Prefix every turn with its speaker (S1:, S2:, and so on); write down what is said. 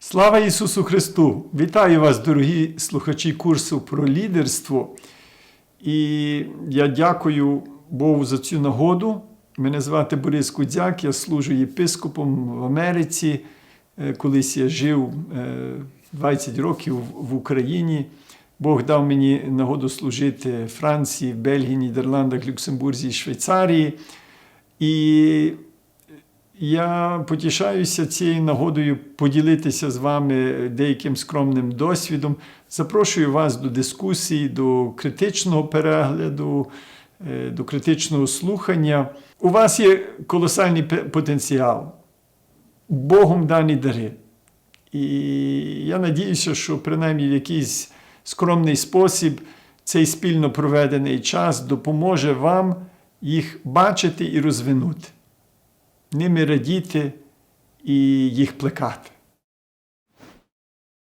S1: Слава Ісусу Христу! Вітаю вас, дорогі слухачі курсу про лідерство. І я дякую Богу за цю нагоду. Мене звати Борис Кудзяк, я служу єпископом в Америці. Е, Колись я жив е, 20 років в Україні. Бог дав мені нагоду служити Франції, Бельгії, Нідерландах, Люксембурзі і Швейцарії. І я потішаюся цією нагодою поділитися з вами деяким скромним досвідом. Запрошую вас до дискусії, до критичного перегляду, е, до критичного слухання. У вас є колосальний потенціал, Богом дані дари. І я надіюся, що принаймні в якийсь скромний спосіб цей спільно проведений час допоможе вам їх бачити і розвинути ними радіти і їх плекати.